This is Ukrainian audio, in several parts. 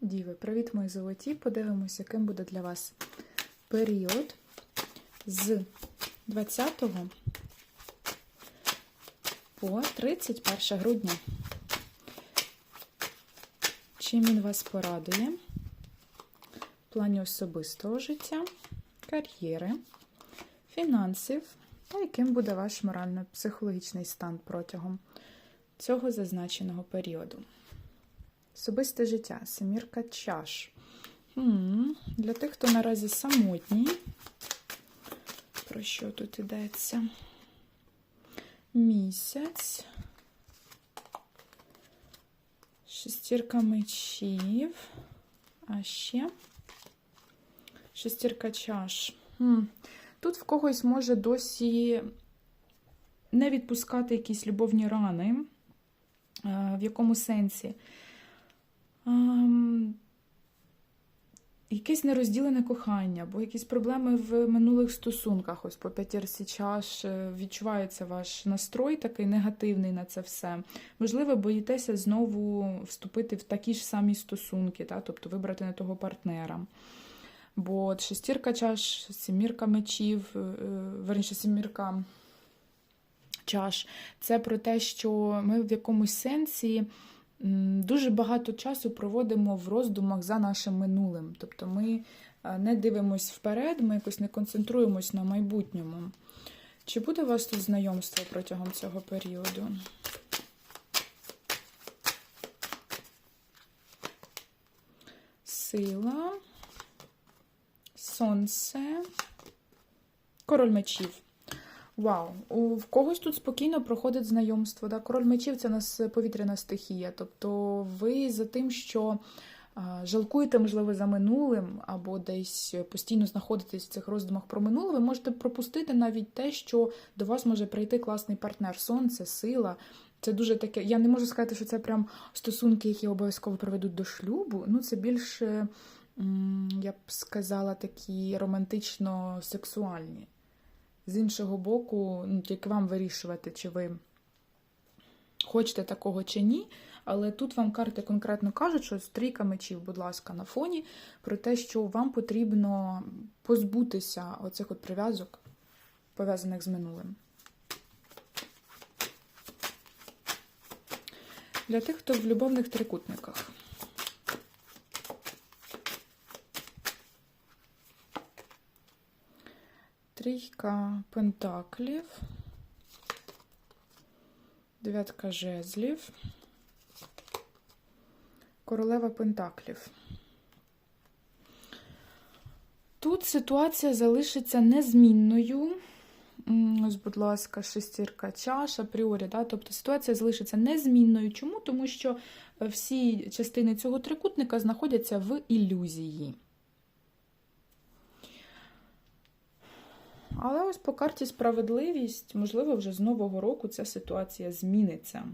Діви, привіт, мої золоті. Подивимося, яким буде для вас період з 20 по 31 грудня. Чим він вас порадує в плані особистого життя, кар'єри, фінансів та яким буде ваш морально-психологічний стан протягом цього зазначеного періоду. Особисте життя, семірка чаш. Для тих, хто наразі самотній. Про що тут йдеться? Місяць. Шестірка мечів. А ще шестірка чаш. Тут в когось може досі не відпускати якісь любовні рани. В якому сенсі? Um, якесь нерозділене кохання, або якісь проблеми в минулих стосунках. Ось по п'ятірці чаш відчувається ваш настрой такий негативний на це все. Можливо, боїтеся знову вступити в такі ж самі стосунки, та? тобто вибрати не того партнера. Бо шестірка чаш, сімірка мечів, верніше, сімірка чаш це про те, що ми в якомусь сенсі. Дуже багато часу проводимо в роздумах за нашим минулим. Тобто ми не дивимося вперед, ми якось не концентруємось на майбутньому. Чи буде у вас тут знайомство протягом цього періоду? Сила, сонце, король мечів. Вау, в когось тут спокійно проходить знайомство. Да? Король мечів це у нас повітряна стихія. Тобто ви за тим, що жалкуєте, можливо, за минулим, або десь постійно знаходитесь в цих роздумах про минуле, ви можете пропустити навіть те, що до вас може прийти класний партнер, сонце, сила. Це дуже таке. Я не можу сказати, що це прям стосунки, які обов'язково приведуть до шлюбу. Ну, це більше, я б сказала, такі романтично-сексуальні. З іншого боку, ну, тільки вам вирішувати, чи ви хочете такого чи ні. Але тут вам карти конкретно кажуть, що стрійка мечів, будь ласка, на фоні, про те, що вам потрібно позбутися оцих от прив'язок, пов'язаних з минулим. Для тих, хто в любовних трикутниках. Трійка пентаклів, дев'ятка жезлів, королева пентаклів. Тут ситуація залишиться незмінною. Ось, будь ласка, шестірка чаш, апріорі, да? тобто ситуація залишиться незмінною. Чому? Тому що всі частини цього трикутника знаходяться в ілюзії. Але ось по карті справедливість, можливо, вже з Нового року ця ситуація зміниться.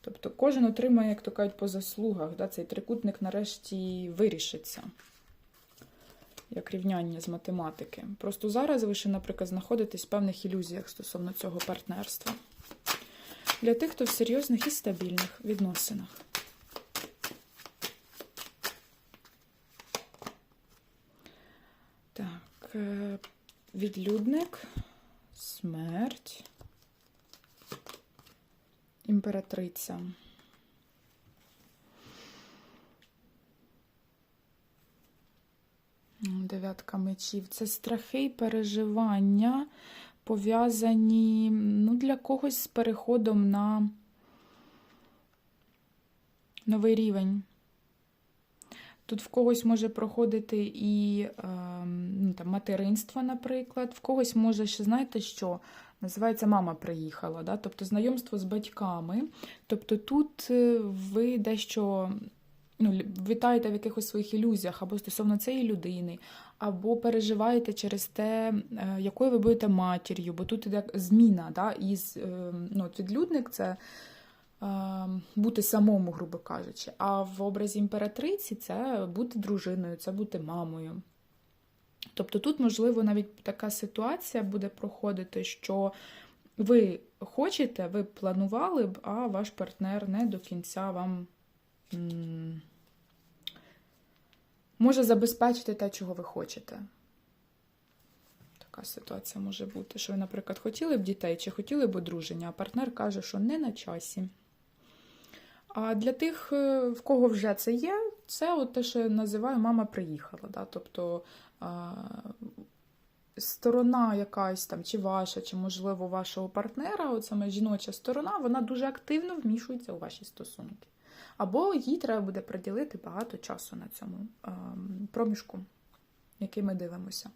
Тобто кожен отримає, як то кажуть, по заслугах. Да? Цей трикутник нарешті вирішиться, як рівняння з математики. Просто зараз ви ще, наприклад, знаходитесь в певних ілюзіях стосовно цього партнерства. Для тих, хто в серйозних і стабільних відносинах. Так. Відлюдник, смерть, імператриця. Дев'ятка мечів. Це страхи і переживання, пов'язані ну, для когось з переходом на новий рівень. Тут в когось може проходити і е, ну, там, материнство, наприклад, в когось може ще, знаєте, що називається мама приїхала, да? тобто знайомство з батьками. Тобто тут е, ви дещо ну, вітаєте в якихось своїх ілюзіях або стосовно цієї людини, або переживаєте через те, е, якою ви будете матір'ю, бо тут іде зміна. Да? Із, е, ну, відлюдник це бути самому, грубо кажучи. А в образі імператриці це бути дружиною, це бути мамою. Тобто тут, можливо, навіть така ситуація буде проходити, що ви хочете, ви планували б, а ваш партнер не до кінця вам може забезпечити те, чого ви хочете. Така ситуація може бути, що ви, наприклад, хотіли б дітей чи хотіли б одруження, а партнер каже, що не на часі. А для тих, е, в кого вже це є, це от те, що я називаю мама приїхала. Да? Тобто а, сторона якась там, чи ваша, чи, можливо, вашого партнера, от саме жіноча сторона, вона дуже активно вмішується у ваші стосунки. Або їй треба буде приділити багато часу на цьому а, проміжку, який ми дивимося.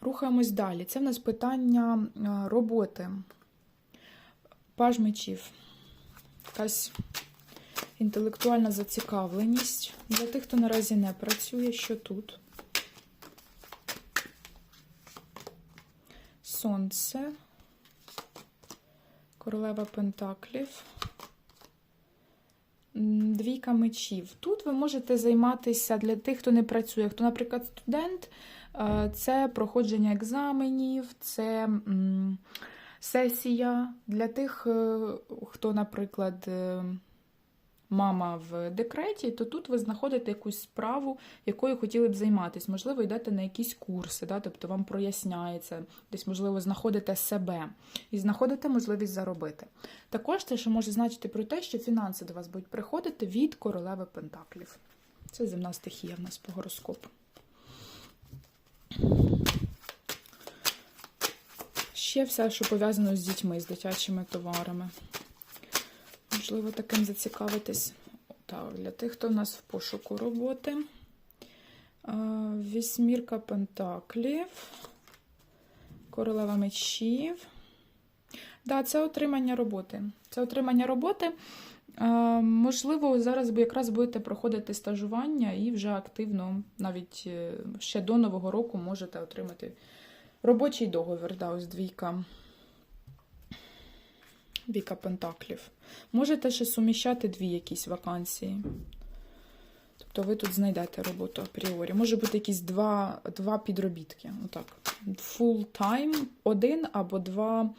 Рухаємось далі. Це в нас питання роботи. Паж мечів. Якась інтелектуальна зацікавленість. Для тих, хто наразі не працює, що тут? Сонце, королева Пентаклів, двійка мечів. Тут ви можете займатися для тих, хто не працює. Хто, наприклад, студент, е, це проходження екзаменів, це сесія. Для тих, е, хто, наприклад, е, мама в декреті, то тут ви знаходите якусь справу, якою хотіли б займатися. Можливо, йдете на якісь курси, да? тобто вам проясняється, десь, можливо, знаходите себе і знаходите можливість заробити. Також це ще може значити про те, що фінанси до вас будуть приходити від королеви Пентаклів. Це земна стихія в нас по гороскопу. Ще все, що пов'язано з дітьми, з дитячими товарами. Можливо, таким зацікавитись. Так, для тих, хто в нас в пошуку роботи. Вісьмірка Пентаклів, Королева мечів. Да, це отримання роботи. Це отримання роботи. Можливо, зараз ви якраз будете проходити стажування і вже активно, навіть е, ще до Нового року, можете отримати робочий договір. Да, ось двійка. Віка Пентаклів. Можете ще суміщати дві якісь вакансії. Тобто ви тут знайдете роботу апріорі. Може бути якісь два, два підробітки. Отак. Full time один або два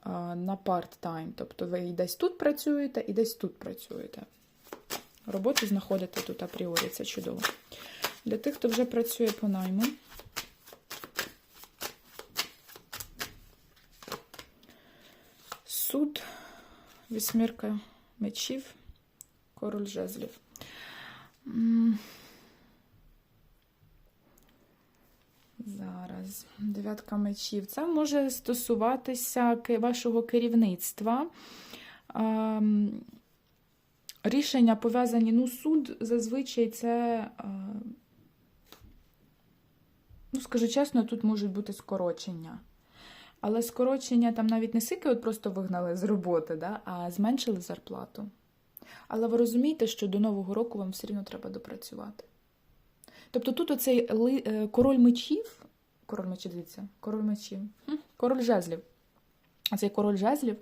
а, на part-time. Тобто ви і десь тут працюєте, і десь тут працюєте. Роботу знаходите тут апріорі, це чудово. Для тих, хто вже працює по найму. Суд, вісьмірка мечів, король жезлів. Зараз дев'ятка мечів. Це може стосуватися вашого керівництва. Рішення пов'язані, ну, суд зазвичай це, ну, скажу чесно, тут можуть бути скорочення. Але скорочення там навіть не сики от просто вигнали з роботи, да, а зменшили зарплату. Але ви розумієте, що до Нового року вам все рівно треба допрацювати. Тобто тут оцей е, король мечів, король мечів, дивіться, король мечів, король жезлів. Цей король жезлів,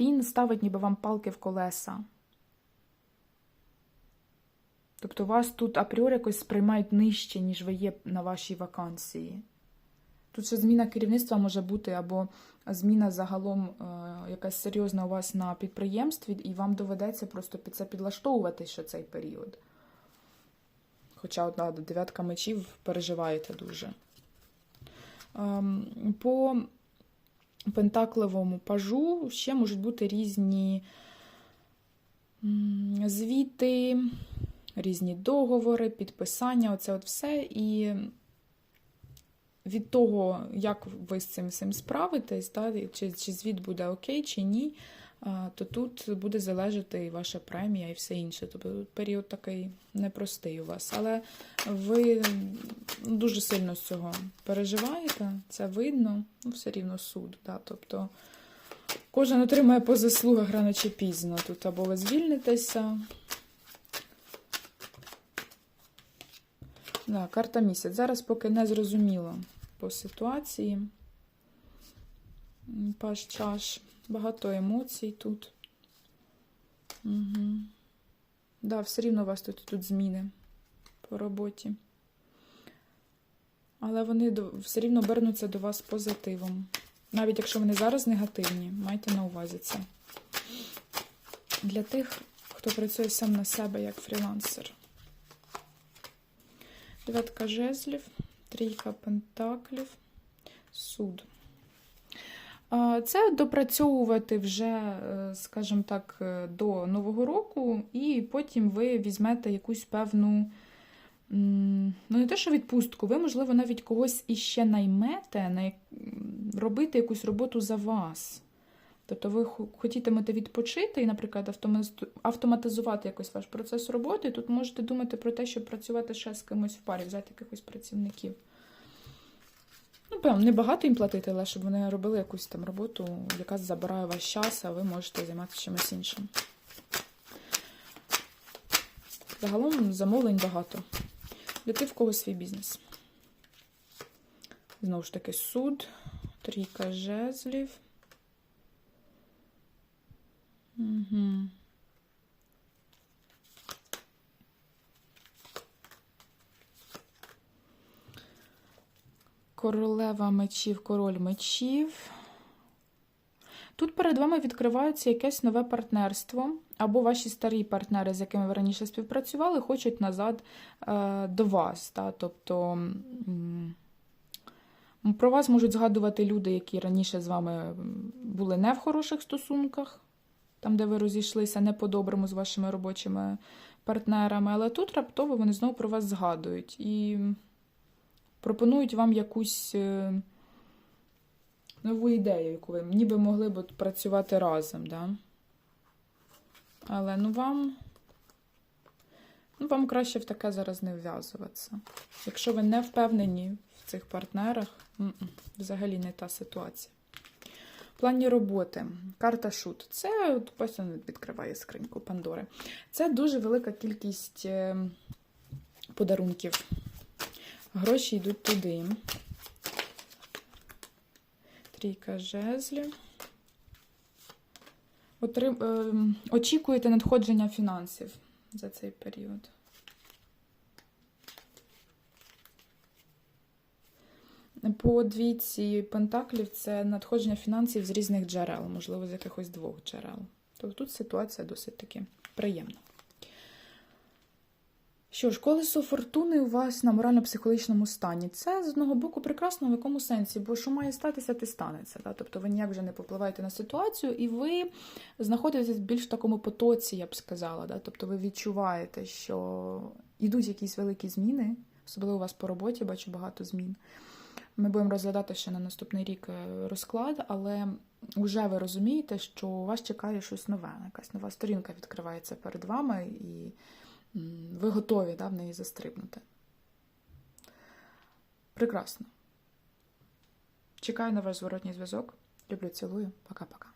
він ставить ніби вам палки в колеса. Тобто вас тут апріорі якось сприймають нижче, ніж ви є на вашій вакансії. Тут ще зміна керівництва може бути, або зміна загалом е, якась серйозна у вас на підприємстві, і вам доведеться просто під це підлаштовувати ще цей період. Хоча одна дев'ятка мечів переживаєте дуже. Ем, по пентакливому пажу ще можуть бути різні звіти, різні договори, підписання, оце от все. І від того, як ви з цим всім справитесь, да, чи, чи звіт буде окей, чи ні, то тут буде залежати і ваша премія, і все інше. Тобто період такий непростий у вас. Але ви дуже сильно з цього переживаєте, це видно, ну, все рівно суд. Да, тобто кожен отримає по заслугах рано чи пізно. Тут або ви звільнитеся. Да, карта місяць. Зараз поки не зрозуміло по ситуації. Паш чаш. Багато емоцій тут. Угу. Да, все рівно у вас тут, тут зміни по роботі. Але вони все рівно обернуться до вас позитивом. Навіть якщо вони зараз негативні, майте на увазі це. Для тих, хто працює сам на себе як фрілансер. Дев'ятка жезлів, трійка пентаклів, суд. Це допрацьовувати вже, е, скажімо так, е, до Нового року, і потім ви візьмете якусь певну, ну не те, що відпустку, ви, можливо, навіть когось іще наймете робити якусь роботу за вас. Тобто ви хотітимете відпочити і, наприклад, автоматизувати якось ваш процес роботи, тут можете думати про те, щоб працювати ще з кимось в парі, взяти якихось працівників. Ну, певно, не багато їм платити, але щоб вони робили якусь там роботу, яка забирає ваш час, а ви можете займатися чимось іншим. Загалом замовлень багато. Для в кого свій бізнес. Знову ж таки, суд, трійка жезлів. Королева мечів, король мечів. Тут перед вами відкривається якесь нове партнерство, або ваші старі партнери, з якими ви раніше співпрацювали, хочуть назад е, до вас. Та? Тобто про вас можуть згадувати люди, які раніше з вами були не в хороших стосунках, там, де ви розійшлися не по-доброму з вашими робочими партнерами, але тут раптово вони знову про вас згадують і пропонують вам якусь е, нову ідею, яку ви ніби могли б працювати разом. Да? Але ну вам, ну, вам краще в таке зараз не вв'язуватися. Якщо ви не впевнені в цих партнерах, взагалі не та ситуація. Плані роботи. Карта шут. Це ось він відкриває скриньку Пандори. Це дуже велика кількість е, подарунків. Гроші йдуть туди. Трійка жезлів. Отрим... е, Очікуєте надходження фінансів за цей період. По двійці пентаклів це надходження фінансів з різних джерел, можливо, з якихось двох джерел. Тобто тут ситуація досить таки приємна. Що ж, колесо фортуни у вас на морально-психологічному стані. Це з одного боку прекрасно, в якому сенсі, бо що має статися, те станеться. Да? Тобто ви ніяк вже не попливаєте на ситуацію, і ви знаходитесь в більш такому потоці, я б сказала. Да? Тобто ви відчуваєте, що йдуть якісь великі зміни, особливо у вас по роботі, бачу багато змін. Ми будемо розглядати ще на наступний рік е, розклад, але вже ви розумієте, що вас чекає щось нове, якась нова сторінка відкривається перед вами, і ви готові да, в неї застрибнути. Прекрасно. Чекаю на ваш зворотній зв'язок. Люблю, цілую. Пока-пока.